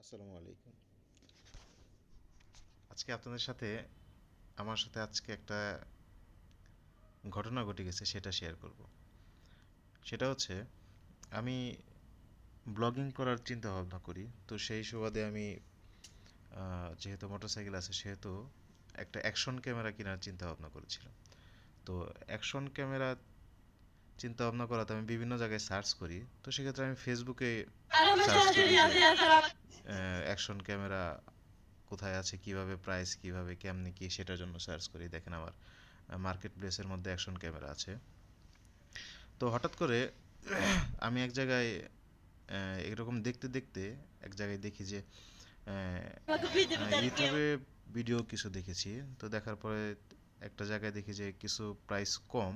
আসসালামু আলাইকুম। আজকে আপনাদের সাথে আমার সাথে আজকে একটা ঘটনা ঘটে গেছে সেটা শেয়ার করব। সেটা হচ্ছে আমি ব্লগিং করার চিন্তা ভাবনা করি। তো সেই সুবাদে আমি আহ, যেহেতু মোটরসাইকেল আছে সেহেতু একটা অ্যাকশন ক্যামেরা কেনার চিন্তা ভাবনা করেছিলাম। তো অ্যাকশন ক্যামেরা চিন্তা ভাবনা করাতে আমি বিভিন্ন জায়গায় সার্চ করি। তো সেক্ষেত্রে আমি ফেসবুকে সার্চ করি। অ্যাকশন ক্যামেরা কোথায় আছে কীভাবে প্রাইস কীভাবে কেমনি কি সেটার জন্য সার্চ করি। দেখেন আমার মার্কেট প্লেসের মধ্যে অ্যাকশন ক্যামেরা আছে। তো হঠাৎ করে আমি এক জায়গায় এরকম দেখতে দেখতে এক জায়গায় দেখি যে ইউটিউবে ভিডিও কিছু দেখেছি। তো দেখার পরে একটা জায়গায় দেখি যে কিছু প্রাইস কম।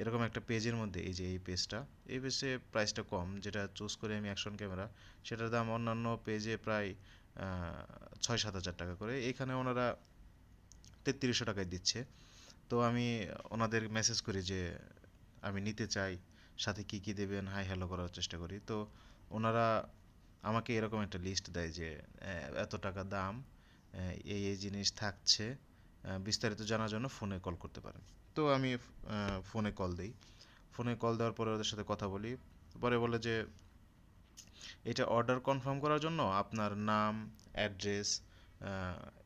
এরকম একটা পেজের মধ্যে এই যে এই পেজটা এই পেজে প্রাইসটা কম, যেটা চুজ করে আমি অ্যাকশন ক্যামেরা সেটার দাম অন্যান্য পেজে প্রায় ছয় সাত হাজার টাকা করে। এখানে ওনারা তেত্রিশশো টাকায় দিচ্ছে। তো আমি ওনাদের মেসেজ করি যে, আমি নিতে চাই, সাথে কি কি দেবেন হাই হ্যালো করার চেষ্টা করি। তো ওনারা আমাকে এরকম একটা লিস্ট দেয় যে এত টাকা দাম এই এই জিনিস থাকছে। বিস্তারিত জানার জন্য ফোনে কল করতে পারেন। তো আমি ফোনে কল দিই। ফোনে কল দেওয়ার পরে ওদের সাথে কথা বলি। পরে বলে যে, এটা অর্ডার কনফার্ম করার জন্য আপনার নাম, অ্যাড্রেস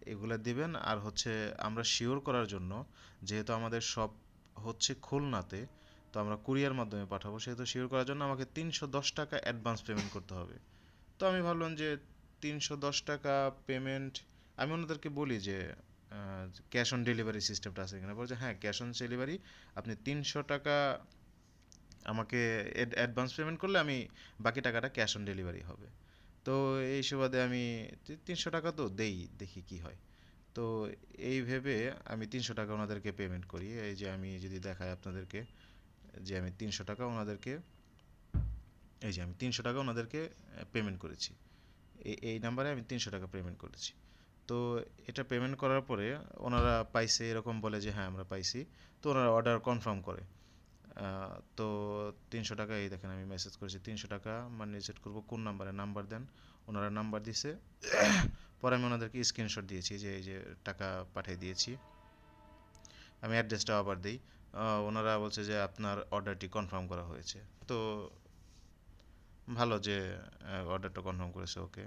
এগুলো দিবেন। আর হচ্ছে আমরা শিওর করার জন্য, যেহেতু আমাদের সব হচ্ছে খুলনাতে, তো আমরা কুরিয়ার মাধ্যমে পাঠাবো। সেহেতু শিওর করার জন্য আমাকে তিনশো দশ টাকা অ্যাডভান্স পেমেন্ট করতে হবে। তো আমি ভাবলাম যে, তিনশো দশ টাকা পেমেন্ট আমি ওনাদেরকে বলি যে ক্যাশ অন ডেলিভারি সিস্টেমটা আছে কিনা বলছে হ্যাঁ ক্যাশ অন ডেলিভারি আপনি তিনশো টাকা আমাকে অ্যাডভান্স পেমেন্ট করলে আমি বাকি টাকাটা ক্যাশ অন ডেলিভারি হবে। তো এই সুবাদে আমি তিনশো টাকা তো দেই, দেখি কি হয়। তো এই ভেবে আমি তিনশো টাকা ওনাদেরকে পেমেন্ট করি। এই যে আমি যদি দেখাই আপনাদেরকে যে আমি তিনশো টাকা ওনাদেরকে, এই যে আমি তিনশো টাকা ওনাদেরকে পেমেন্ট করেছি। এই নাম্বারে আমি তিনশো টাকা পেমেন্ট করেছি। তো এটা পেমেন্ট করার পরে ওনারা পাইছে, এরকম বলে যে হ্যাঁ আমরা পাইছি। তো ওনারা অর্ডার কনফার্ম করে। তো তিনশো টাকা, এই দেখেন আমি মেসেজ করেছি, তিনশো টাকা মানে রিসেট করব, কোন নাম্বারে নাম্বার দেন, ওনারা নাম্বার দিছে। পরে আমি ওনাদেরকে স্ক্রিনশট দিয়েছি যে, এই যে টাকা পাঠিয়ে দিয়েছি। আমি অ্যাড্রেসটা আবার দিই। ওনারা বলছে যে, আপনার অর্ডারটি কনফার্ম করা হয়েছে। তো ভালো যে অর্ডারটা কনফার্ম করেছে ওকে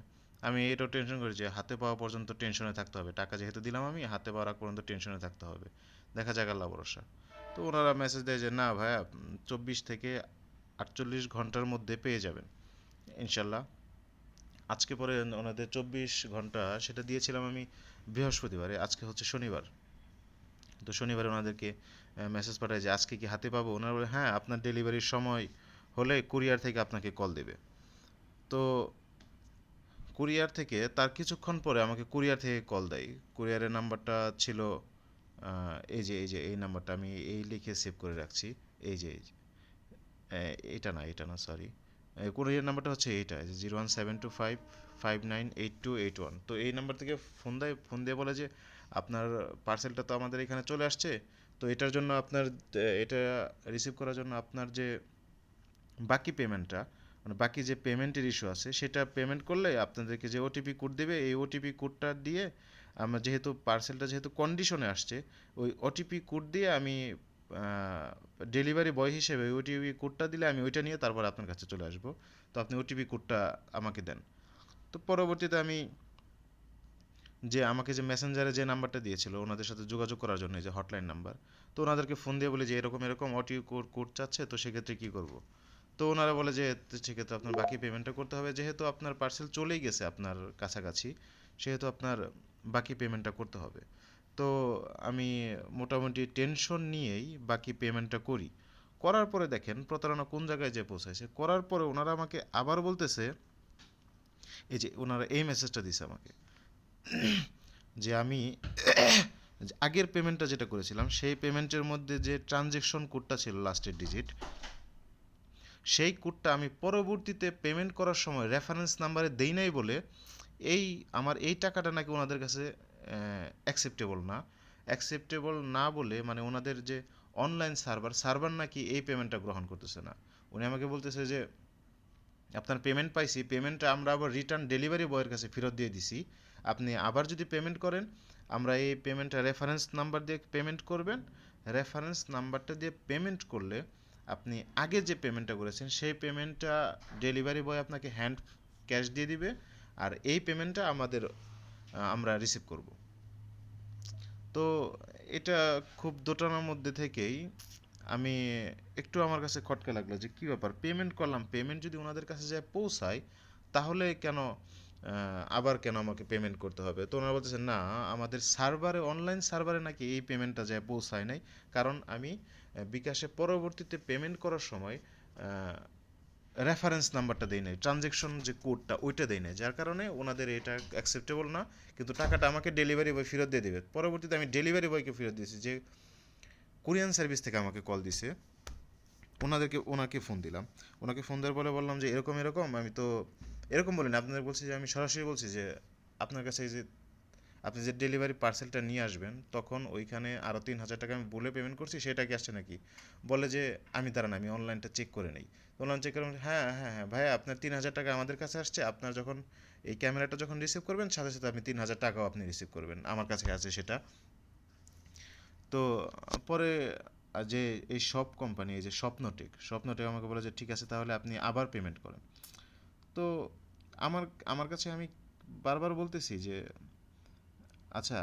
আমি এটাও টেনশন করি যে হাতে পাওয়া পর্যন্ত টেনশনে থাকতে হবে। টাকা যেহেতু দিলাম আমি, হাতে পাওয়ার আগ পর্যন্ত টেনশনে থাকতে হবে। দেখা যাক আল্লাহ ভরসা। তো ওনারা মেসেজ দেয় যে, না ভাইয়া, চব্বিশ থেকে আটচল্লিশ ঘণ্টার মধ্যে পেয়ে যাবেন। ইনশাল্লাহ। আজকে পরে ওনাদের চব্বিশ ঘণ্টা সেটা দিয়েছিলাম আমি বৃহস্পতিবারে, আজকে হচ্ছে শনিবার। তো শনিবারে ওনাদেরকে মেসেজ পাঠায় যে, আজকে কি হাতে পাবো? ওনারা বলে হ্যাঁ আপনার ডেলিভারির সময় হলে কুরিয়ার থেকে আপনাকে কল দেবে। তো কুরিয়ার থেকে, তার কিছুক্ষণ পরে আমাকে কুরিয়ার থেকে কল দেয়। কুরিয়ারের নাম্বারটা ছিল এই যে এই যে, এই নাম্বারটা আমি এই লিখে সেভ করে রাখছি। এই যে এটা না এটা না সরি কুরিয়ার নাম্বারটা হচ্ছে এইটা zero one seven two five five nine eight two eight one তো এই নাম্বার থেকে ফোন দেয়, ফোন দিয়ে বলে যে, আপনার পার্সেলটা তো আমাদের এখানে চলে আসছে। তো এটার জন্য আপনার এটা রিসিভ করার জন্য আপনার যে বাকি পেমেন্টটা মানে বাকি যে পেমেন্টের ইস্যু আছে, সেটা পেমেন্ট করলে আপনাদেরকে যে ওটিপি কোড দেবে, এই ওটিপি কোডটা দিয়ে আমরা যেহেতু পার্সেলটা যেহেতু কন্ডিশনে আসছে, ওই ওটিপি কোড দিয়ে আমি ডেলিভারি বয় হিসেবে ওই ওটিপি কোডটা দিলে আমি ওইটা নিয়ে তারপর আপনার কাছে চলে আসব। তো আপনি ওটিপি কোডটা আমাকে দেন। তো পরবর্তীতে আমি যে আমাকে যে মেসেঞ্জারে যে নাম্বারটা দিয়েছিল, ওনাদের সাথে যোগাযোগ করার জন্য যে হটলাইন নাম্বার তো ওনাদেরকে ফোন দিয়ে বলি যে এরকম এরকম ওটিপি কোড কোড চাচ্ছে, তো সেক্ষেত্রে কী করব? তো ওনারা বলে যে সেক্ষেত্রে আপনার বাকি পেমেন্টটা করতে হবে। যেহেতু আপনার পার্সেল চলেই গেছে আপনার কাছাকাছি, সেহেতু আপনার বাকি পেমেন্টটা করতে হবে। তো আমি মোটামুটি টেনশন নিয়েই বাকি পেমেন্টটা করি। করার পরে দেখেন, প্রতারণা কোন জায়গায় যে পৌঁছাইছে। করার পরে ওনারা আমাকে আবার বলতেছে, এই যে ওনারা এই মেসেজটা দিছে আমাকে, যে আমি আগের পেমেন্টটা যেটা করেছিলাম, সেই পেমেন্টের মধ্যে যে ট্রানজেকশন কোডটা ছিল লাস্টের ডিজিট সেই কোডটা আমি পরবর্তীতে পেমেন্ট করার সময় রেফারেন্স নাম্বারে দেই নাই বলে এই আমার এই টাকাটা নাকি ওনাদের কাছে অ্যাকসেপ্টেবল না। অ্যাকসেপ্টেবল না বলে মানে ওনাদের যে অনলাইন সার্ভার সার্ভার নাকি এই পেমেন্টটা গ্রহণ করতেছে না। উনি আমাকে বলতেছে যে, আপনার পেমেন্ট পাইছি পেমেন্টটা আমরা আবার রিটার্ন ডেলিভারি বয়ের কাছে ফেরত দিয়ে দিছি। আপনি আবার যদি পেমেন্ট করেন, আমরা এই পেমেন্টটা রেফারেন্স নাম্বার দিয়ে পেমেন্ট করবেন। রেফারেন্স নাম্বারটা দিয়ে পেমেন্ট করলে আপনি আগে যে পেমেন্টটা করেছেন, সেই পেমেন্টটা ডেলিভারি বয় আপনাকে হ্যান্ড ক্যাশ দিয়ে দিবে আর এই পেমেন্টটা আমাদের আমরা রিসিভ করব। তো এটা খুব দোটানার মধ্যে থেকেই আমি একটু আমার কাছে খটকা লাগল যে, কী ব্যাপার? পেমেন্ট করলাম পেমেন্ট যদি ওনাদের কাছে যায় পৌঁছায়, তাহলে কেন আবার কেন আমাকে পেমেন্ট করতে হবে? তো ওনারা বলতেছে, না, আমাদের সার্ভারে অনলাইন সার্ভারে নাকি এই পেমেন্টটা যায় পৌঁছায় নাই। কারণ আমি বিকাশে পরবর্তীতে পেমেন্ট করার সময় রেফারেন্স নাম্বারটা দেই নাই। ট্রানজ্যাকশন যে কোডটা ওইটা দেই নাই। যার কারণে ওনাদের এটা অ্যাকসেপ্টেবল না, কিন্তু টাকাটা আমাকে ডেলিভারি বয় ফেরত দিয়ে দেবে। পরবর্তীতে আমি ডেলিভারি বয়কে ফেরত দিয়েছি, যে কোরিয়ান সার্ভিস থেকে আমাকে কল দিছে। ওনাদেরকে, ওনাকে ফোন দিলাম। ওনাকে ফোন দেওয়ার পরে বললাম যে, এরকম এরকম, আমি তো এরকম বলেন, আপনাদের বলছি যে, আমি সরাসরি বলছি যে, আপনার কাছে যে, আপনি যে ডেলিভারি পার্সেলটা নিয়ে আসবেন, তখন ওইখানে আরও তিন হাজার টাকা আমি বলে পেমেন্ট করছি, সেটা কি আসছে নাকি? বলে যে, আমি দাঁড়ান, আমি অনলাইনটা চেক করে নেই। অনলাইন চেক করে হ্যাঁ হ্যাঁ হ্যাঁ ভাইয়া, আপনার তিন হাজার টাকা আমাদের কাছে আসছে, আপনার যখন এই ক্যামেরাটা যখন রিসিভ করবেন, সাথে সাথে আপনি তিন হাজার টাকাও আপনি রিসিভ করবেন, আমার কাছে আছে সেটা। তো, পরে যে, এই সব কোম্পানি এই যে, স্বপ্নটেক স্বপ্নটেক আমাকে বলে যে, ঠিক আছে, তাহলে আপনি আবার পেমেন্ট করেন। তো আমার আমার কাছে আমি বারবার বলতেছি যে আচ্ছা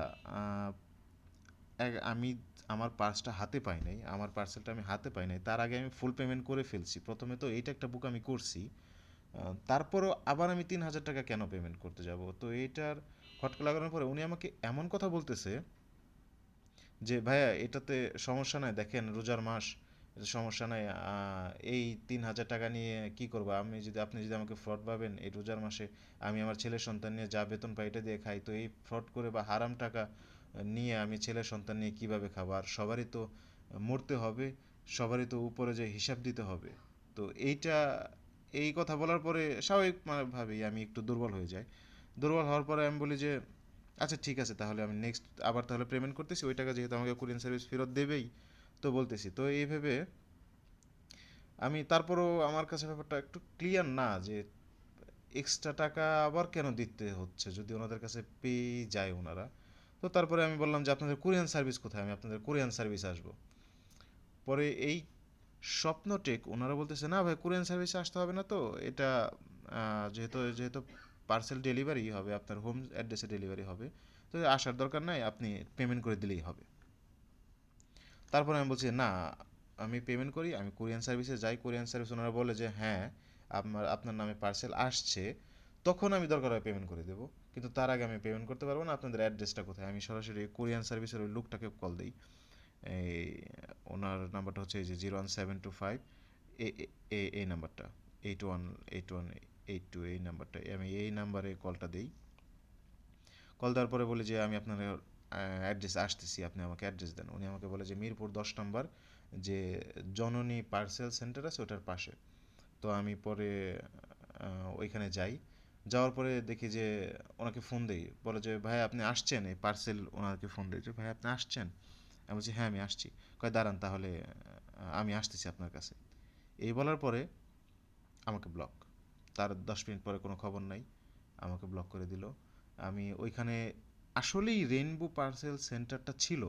আমি আমার পার্সটা হাতে পাই নাই, আমার পার্সেলটা আমি হাতে পাই নাই, তার আগে আমি ফুল পেমেন্ট করে ফেলছি। প্রথমে তো এইটা একটা বুক আমি করছি তারপরও আবার আমি তিন হাজার টাকা কেন পেমেন্ট করতে যাব? তো এইটার খটকা লাগানোর পরে উনি আমাকে এমন কথা বলতেছে যে, ভাইয়া, এটাতে সমস্যা নাই, দেখেন রোজার মাস সমস্যা নাই এই তিন হাজার টাকা নিয়ে কি করব? আমি যদি, আপনি যদি আমাকে ফ্রড ভাবেন, এই রোজার মাসে আমি আমার ছেলের সন্তান নিয়ে যা বেতন পাই এটা দিয়ে খাই, তো এই ফ্রড করে বা হারাম টাকা নিয়ে আমি ছেলের সন্তান নিয়ে কীভাবে খাব? আর সবারই তো মরতে হবে, সবারই তো উপরে যে হিসাব দিতে হবে। তো এইটা, এই কথা বলার পরে স্বাভাবিক ভাবেই আমি একটু দুর্বল হয়ে যাই। দুর্বল হওয়ার পরে আমি বলি যে আচ্ছা ঠিক আছে, তাহলে আমি নেক্সট আবার তাহলে পেমেন্ট করতেছি, ওই টাকা যেহেতু আমাকে কুরিয়ান সার্ভিস ফেরত দেবেই তো বলতেছি, তো এই ভেবে আমি তারপরও আমার কাছে ব্যাপারটা একটু ক্লিয়ার না যে এক্সট্রা টাকা আবার কেন দিতে হচ্ছে যদি ওনাদের কাছে পেয়ে যায় ওনারা। তো তারপরে আমি বললাম যে আপনাদের কোরিয়ান সার্ভিস কোথায়? আমি আপনাদের কোরিয়ান সার্ভিস আসব। পরে এই স্বপ্নটেক ওনারা বলতেছে, না ভাই, কোরিয়ান সার্ভিসে আসতে হবে না তো। এটা যেহেতু যেহেতু পার্সেল ডেলিভারি হবে, আপনার হোম অ্যাড্রেসে ডেলিভারি হবে। তো আসার দরকার নাই, আপনি পেমেন্ট করে দিলেই হবে। তারপরে আমি বলছি, না, আমি পেমেন্ট করি, আমি কোরিয়ান সার্ভিসে যাই। কোরিয়ান সার্ভিস ওনারা বলে যে হ্যাঁ আপনার আপনার নামে পার্সেল আসছে। তখন আমি দরকার হয় পেমেন্ট করে দেবো। কিন্তু তার আগে আমি পেমেন্ট করতে পারব না, আপনাদের অ্যাড্রেসটা কোথায়? আমি সরাসরি কোরিয়ান সার্ভিসের ওই লোকটাকে কল দিই। এই ওনার নাম্বারটা হচ্ছে এই যে zero one seven two five এই নাম্বারটা eight one eight one eight two এই নাম্বারটা আমি এই নাম্বারে কলটা দিই। কল দেওয়ার পরে বলি যে, আমি আপনার অ্যাড্রেস আসতেছি আপনি আমাকে অ্যাড্রেস দেন। উনি আমাকে বলে যে, মিরপুর দশ নম্বর যে জননী পার্সেল সেন্টার আছে ওটার পাশে। তো আমি পরে ওইখানে যাই। যাওয়ার পরে দেখি যে ওনাকে ফোন দেই। বলে যে, ভাই, আপনি আসছেন? এই পার্সেল ওনাকে ফোন দেই যে, ভাই, আপনি আসছেন? আমি বলছি হ্যাঁ আমি আসছি। কয়, দাঁড়ান তাহলে আমি আসতেছি আপনার কাছে। এই বলার পরে আমাকে ব্লক তার দশ মিনিট পরে কোনো খবর নাই। আমাকে ব্লক করে দিল। আমি ওইখানে আসলেই রেনবো পার্সেল সেন্টারটা ছিল?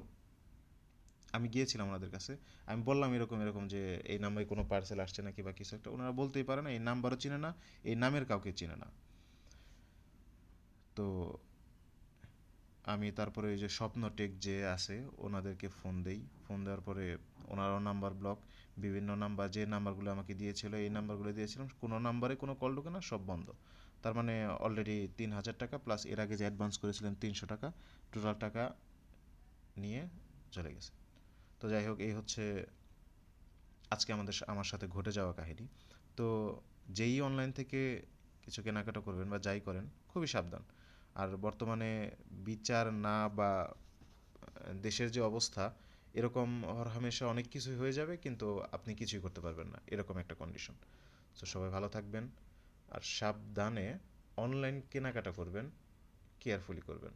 আমি গিয়েছিলাম ওনাদের কাছে। আমি বললাম এরকম এরকম যে এই নাম্বারে কোনো পার্সেল আসছে নাকি বা কিছু একটা। ওনারা বলতেই পারে না, এই নাম্বারও চিনে না, এই নামের কাউকে চিনে না। তো আমি তারপরে ওই যে স্বপ্নটেক যে আছে, ওনাদেরকে ফোন দেই। ফোন দেওয়ার পরে ওনারও নাম্বার ব্লক বিভিন্ন নাম্বার, যে নাম্বারগুলো আমাকে দিয়েছিল, এই নাম্বারগুলো দিয়েছিলাম। কোনো নাম্বারে কোনো কল ঢোকে না, সব বন্ধ। তার মানে অলরেডি তিন হাজার টাকা প্লাস এর আগে যে অ্যাডভান্স করেছিলেন তিনশো টাকা টোটাল টাকা নিয়ে চলে গেছে। তো যাই হোক, এই হচ্ছে আজকে আমাদের আমার সাথে ঘটে যাওয়া কাহিনী। তো যেই অনলাইন থেকে কিছু কেনাকাটা করবেন বা যাই করেন, খুবই সাবধান। আর বর্তমানে বিচার না বা দেশের যে অবস্থা, এরকম হরহামেশা অনেক কিছুই হয়ে যাবে, কিন্তু আপনি কিছুই করতে পারবেন না, এরকম একটা কন্ডিশন তো সবাই ভালো থাকবেন। আর সাবধানে অনলাইন কেনাকাটা করবেন কেয়ারফুলি করবেন।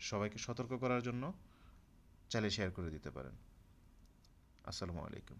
সবাইকে সতর্ক করার জন্য চাইলে শেয়ার করে দিতে পারেন। আসসালামু আলাইকুম।